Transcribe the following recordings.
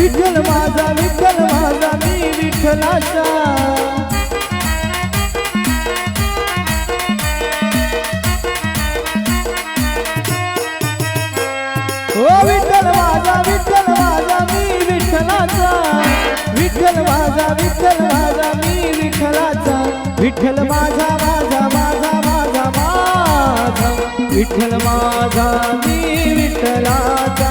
विठ्ठल माझा विठ्ठल माझा मी विठ्ठलाचा. ओ विठ्ठल माझा विठ्ठल माझा मी विठ्ठलाचा. विठ्ठल माझा विठ्ठल माझा मी विठ्ठलाचा. विठ्ठल माझा माझा माझा माझा माझा. विठ्ठल माझा मी विठ्ठलाचा.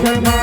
Come on.